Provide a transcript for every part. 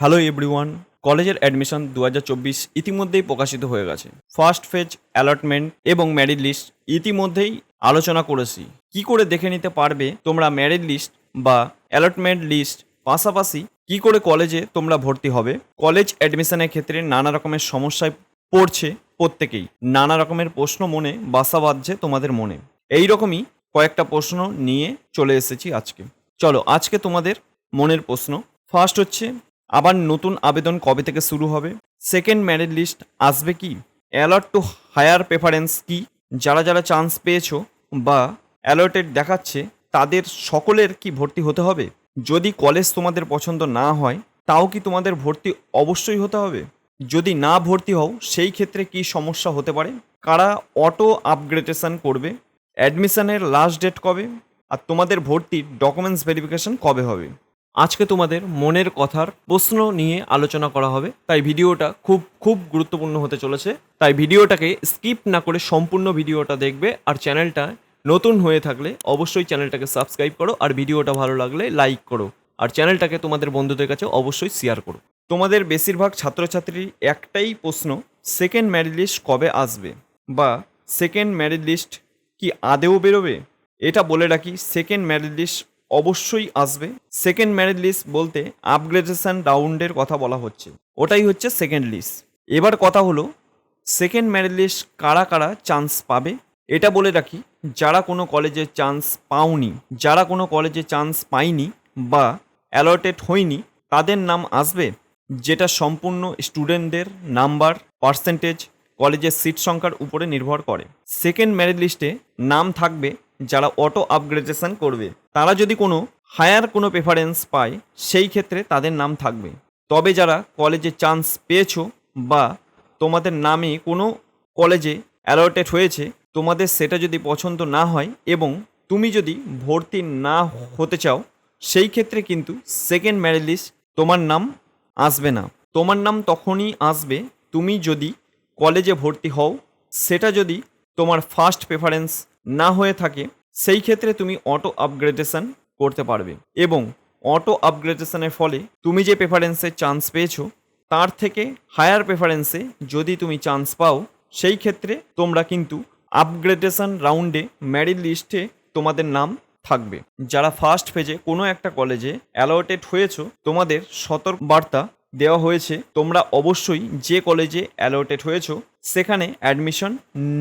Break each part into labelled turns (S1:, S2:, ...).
S1: Hello everyone, কলেজের admission দু হাজার চব্বিশ ইতিমধ্যেই প্রকাশিত হয়ে গেছে। ফার্স্ট ফেজ, অ্যালটমেন্ট এবং ম্যারিড লিস্ট ইতিমধ্যেই আলোচনা করেছি। কি করে দেখে নিতে পারবে তোমরা ম্যারিড লিস্ট বা অ্যালটমেন্ট লিস্ট পাশাপাশি কি করে কলেজে তোমরা ভর্তি হবে? কলেজ অ্যাডমিশনের ক্ষেত্রে নানা রকমের সমস্যায় পড়ছে প্রত্যেকেই। নানা রকমের প্রশ্ন মনে বাসা বাঁধছে তোমাদের মনে। এই রকমই কয়েকটা প্রশ্ন নিয়ে চলে এসেছি আজকে। চলো, আজকে তোমাদের মনের প্রশ্ন। ফার্স্ট হচ্ছে আবার নতুন আবেদন কবে থেকে শুরু হবে? সেকেন্ড ম্যারিড লিস্ট আসবে কি? অ্যালার্ট টু হায়ার প্রেফারেন্স কি? যারা যারা চান্স পেয়েছ বা অ্যালার্টেড দেখাচ্ছে, তাদের সকলের কি ভর্তি হতে হবে? যদি কলেজ তোমাদের পছন্দ না হয়, তাও কি তোমাদের ভর্তি অবশ্যই হতে হবে? যদি না ভর্তি হও, সেই ক্ষেত্রে কি সমস্যা হতে পারে? কারা অটো আপগ্রেডেশন করবে? অ্যাডমিশনের লাস্ট ডেট কবে? আর তোমাদের ভর্তির ডকুমেন্টস ভেরিফিকেশন কবে হবে? আজকে তোমাদের মনের কথার প্রশ্ন নিয়ে আলোচনা করা হবে। তাই ভিডিওটা খুব খুব গুরুত্বপূর্ণ হতে চলেছে। তাই ভিডিওটাকে স্কিপ না করে সম্পূর্ণ ভিডিওটা দেখবে আর চ্যানেলটা নতুন হয়ে থাকলে অবশ্যই চ্যানেলটাকে সাবস্ক্রাইব করো আর ভিডিওটা ভালো লাগলে লাইক করো। আর চ্যানেলটাকে তোমাদের বন্ধুদের কাছে অবশ্যই শেয়ার করো। তোমাদের বেশিরভাগ ছাত্রছাত্রীর একটাই প্রশ্ন সেকেন্ড ম্যারিড লিস্ট কবে আসবে? বা সেকেন্ড ম্যারিড লিস্ট কি আদেও বেরোবে? এটা বলে রাখি সেকেন্ড ম্যারিড লিস্ট অবশ্যই আসবে। সেকেন্ড ম্যারিড লিস্ট বলতে আপগ্রেডেশন রাউন্ডের কথা বলা হচ্ছে। ওটাই হচ্ছে সেকেন্ড লিস্ট এবার কথা হলো সেকেন্ড ম্যারিড লিস্ট কারা কারা চান্স পাবে? এটা বলে রাখি, যারা কোনো কলেজে চান্স পাওনি, যারা কোনো কলেজে চান্স পায়নি বা অ্যালটেড হয়নি, তাদের নাম আসবে, যেটা সম্পূর্ণ স্টুডেন্টদের নাম্বার পার্সেন্টেজ কলেজের সিট সংখ্যার উপরে নির্ভর করে। সেকেন্ড মেরিট লিস্টে নাম থাকবে, যারা অটো আপগ্রেডেশন করবে। তারা যদি কোনো হায়ার কোনো প্রেফারেন্স পায়, সেই ক্ষেত্রে তাদের নাম থাকবে। তবে যারা কলেজে চান্স পেয়েছ বা তোমাদের নামে কোনো কলেজে অ্যালটেড হয়েছে, তোমাদের সেটা যদি পছন্দ না হয় এবং তুমি যদি ভর্তি না হতে চাও, সেই ক্ষেত্রে কিন্তু সেকেন্ড ম্যারিট লিস্ট তোমার নাম আসবে না। তোমার নাম তখনই আসবে তুমি যদি কলেজে ভর্তি হও, সেটা যদি তোমার ফার্স্ট প্রেফারেন্স না হয়ে থাকে সেই ক্ষেত্রে তুমি অটো আপগ্রেডেশন করতে পারবে এবং অটো আপগ্রেডেশনের ফলে তুমি যে প্রেফারেন্সে চান্স পেয়েছ, তার থেকে হায়ার প্রেফারেন্সে যদি তুমি চান্স পাও, সেই ক্ষেত্রে তোমরা কিন্তু আপগ্রেডেশন রাউন্ডে ম্যারিট লিস্টে তোমাদের নাম থাকবে। যারা ফার্স্ট ফেজে কোনো একটা কলেজে অ্যালটেড হয়েছো, তোমাদের সতর্ক বার্তা দেওয়া হয়েছে, তোমরা অবশ্যই যে কলেজে অ্যালটেড হয়েছো, সেখানে অ্যাডমিশন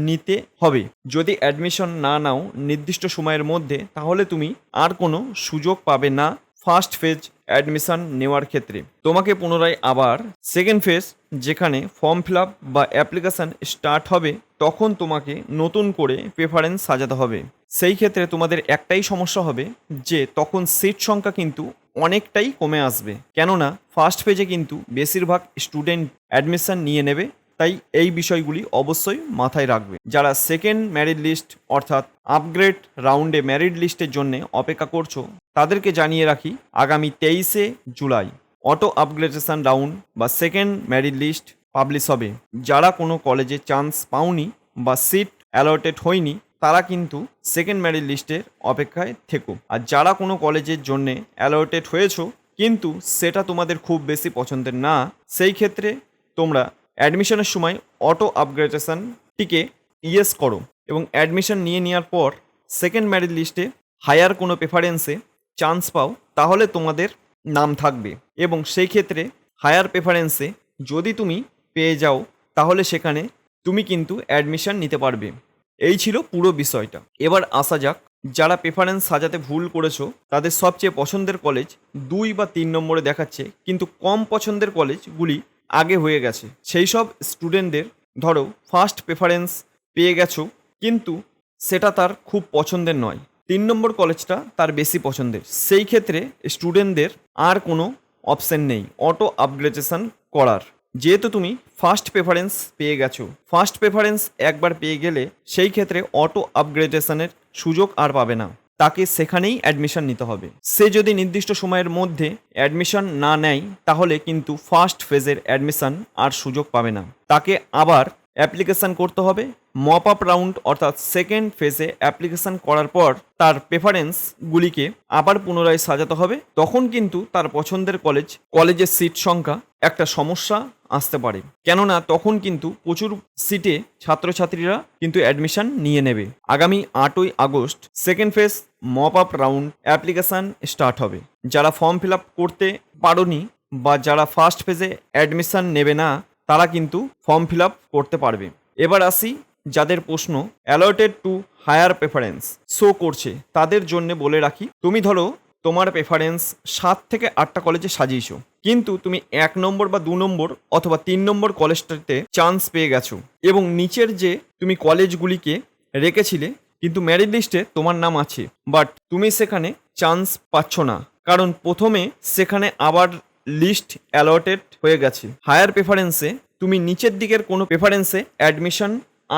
S1: নিতে হবে। যদি অ্যাডমিশন না নাও নির্দিষ্ট সময়ের মধ্যে, তাহলে তুমি আর কোনো সুযোগ পাবে না ফার্স্ট ফেজ অ্যাডমিশন নেওয়ার ক্ষেত্রে। তোমাকে পুনরায় আবার সেকেন্ড ফেজ যেখানে ফর্ম ফিল আপ বা অ্যাপ্লিকেশান স্টার্ট হবে, তখন তোমাকে নতুন করে প্রেফারেন্স সাজাতে হবে। সেই ক্ষেত্রে তোমাদের একটাই সমস্যা হবে যে, তখন সিট সংখ্যা কিন্তু অনেকটাই কমে আসবে। কেননা ফার্স্ট পেজে কিন্তু বেশিরভাগ স্টুডেন্ট অ্যাডমিশন নিয়ে নেবে, তাই এই বিষয়গুলি অবশ্যই মাথায় রাখবে। যারা সেকেন্ড ম্যারিড লিস্ট অর্থাৎ আপগ্রেড রাউন্ডে ম্যারিড লিস্টের জন্য অপেক্ষা করছ, তাদেরকে জানিয়ে রাখি, আগামী তেইশে জুলাই অটো আপগ্রেডেশন রাউন্ড বা সেকেন্ড ম্যারিড লিস্ট পাবলিশ হবে। যারা কোনো কলেজে চান্স পাওনি বা সিট অ্যালটেড হয়নি তারা কিন্তু সেকেন্ড ম্যারিড লিস্টের অপেক্ষায় থেকো। আর যারা কোনো কলেজের জন্য অ্যালটেড হয়েছো, কিন্তু সেটা তোমাদের খুব বেশি পছন্দের না, সেই ক্ষেত্রে তোমরা অ্যাডমিশনের সময় অটো আপগ্রেডেশনটিকে ইয়েস করো এবং অ্যাডমিশন নিয়ে নেওয়ার পর সেকেন্ড ম্যারিড লিস্টে হায়ার কোনো প্রেফারেন্সে চান্স পাও, তাহলে তোমাদের নাম থাকবে। এবং সেই ক্ষেত্রে হায়ার প্রেফারেন্সে যদি তুমি পেয়ে যাও, তাহলে সেখানে তুমি কিন্তু অ্যাডমিশন নিতে পারবে। এই ছিল পুরো বিষয়টা। এবার আসা যাক, যারা প্রেফারেন্স সাজাতে ভুল করেছ, তাদের সবচেয়ে পছন্দের কলেজ দুই বা তিন নম্বরে দেখাচ্ছে, কিন্তু কম পছন্দের কলেজগুলি আগে হয়ে গেছে। সেই সব স্টুডেন্টদের ধরো ফার্স্ট প্রেফারেন্স পেয়ে গেছো, কিন্তু সেটা তার খুব পছন্দের নয়। তিন নম্বর কলেজটা তার বেশি পছন্দের। সেই ক্ষেত্রে স্টুডেন্টদের আর কোনো অপশন নেই অটো আপগ্রেডেশন করার। যেহেতু তুমি ফার্স্ট প্রেফারেন্স পেয়ে গেছো ফার্স্ট প্রেফারেন্স একবার পেয়ে গেলে সেই ক্ষেত্রে অটো আপগ্রেডেশনের সুযোগ আর পাবে না। তাকে সেখানেই অ্যাডমিশন নিতে হবে। সে যদি নির্দিষ্ট সময়ের মধ্যে অ্যাডমিশন না নেয়, তাহলে কিন্তু ফার্স্ট ফেজের অ্যাডমিশন আর সুযোগ পাবে না। তাকে আবার অ্যাপ্লিকেশান করতে হবে। মপ আপ রাউন্ড অর্থাৎ সেকেন্ড ফেজে অ্যাপ্লিকেশান করার পর তার প্রেফারেন্সগুলিকে আবার পুনরায় সাজাতে হবে। তখন কিন্তু তার পছন্দের কলেজ কলেজের সিট সংখ্যা একটা সমস্যা আসতে পারে। কেননা তখন কিন্তু প্রচুর সিটে ছাত্রছাত্রীরা কিন্তু অ্যাডমিশন নিয়ে নেবে। আগামী আটই August second phase mop up round application start হবে। যারা ফর্ম ফিল আপ করতে পারোনি বা যারা ফার্স্ট ফেজে অ্যাডমিশন নেবে না তারা কিন্তু ফর্ম ফিল আপ করতে পারবে। এবার আসি যাদের প্রশ্ন alerted to higher preference show করছে। তাদের জন্য বলে রাখি, তুমি ধরো তোমার প্রেফারেন্স সাত থেকে আটটা কলেজে সাজিয়েছো, কিন্তু তুমি এক নম্বর বা দু নম্বর অথবা তিন নম্বর কলেজটাতে চান্স পেয়ে গেছো এবং নিচের যে তুমি কলেজগুলিকে রেখেছিলে, কিন্তু মেরিট লিস্টে তোমার নাম আছে বাট তুমি সেখানে চান্স পাচ্ছ না। কারণ প্রথমে সেখানে আবার লিস্ট অ্যালটেড হয়ে গেছে। হায়ার প্রেফারেন্সে তুমি নিচের দিকের কোনো প্রেফারেন্সে অ্যাডমিশন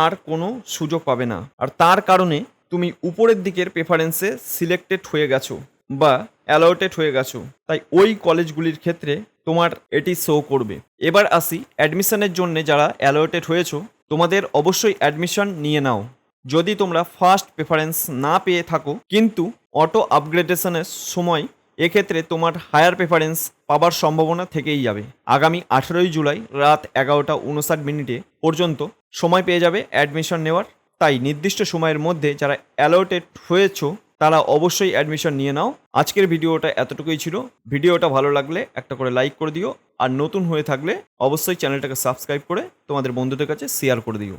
S1: আর কোনো সুযোগ পাবে না। আর তার কারণে তুমি উপরের দিকের প্রেফারেন্সে সিলেক্টেড হয়ে গেছো বা অ্যালটেড হয়ে গেছো। তাই ওই কলেজগুলির ক্ষেত্রে তোমার এটি শো করবে। এবার আসি অ্যাডমিশনের জন্য যারা অ্যালটেড হয়েছো, তোমাদের অবশ্যই অ্যাডমিশন নিয়ে নাও। যদি তোমরা ফার্স্ট প্রেফারেন্স না পেয়ে থাকো, কিন্তু অটো আপগ্রেডেশনের সময় এক্ষেত্রে তোমার হায়ার প্রেফারেন্স পাবার সম্ভাবনা থেকেই যাবে। আগামী আঠেরোই জুলাই রাত এগারোটা উনষাট মিনিটে পর্যন্ত সময় পেয়ে যাবে অ্যাডমিশন নেওয়ার। তাই নির্দিষ্ট সময়ের মধ্যে যারা অ্যালোটেড হয়েছো, তারা অবশ্যই অ্যাডমিশন নিয়ে নাও। আজকের ভিডিওটা এতটুকুই ছিল। ভিডিওটা ভালো লাগলে একটা করে লাইক করে দিও। আর নতুন হয়ে থাকলে অবশ্যই চ্যানেলটাকে সাবস্ক্রাইব করে তোমাদের বন্ধুদের কাছে শেয়ার করে দিও।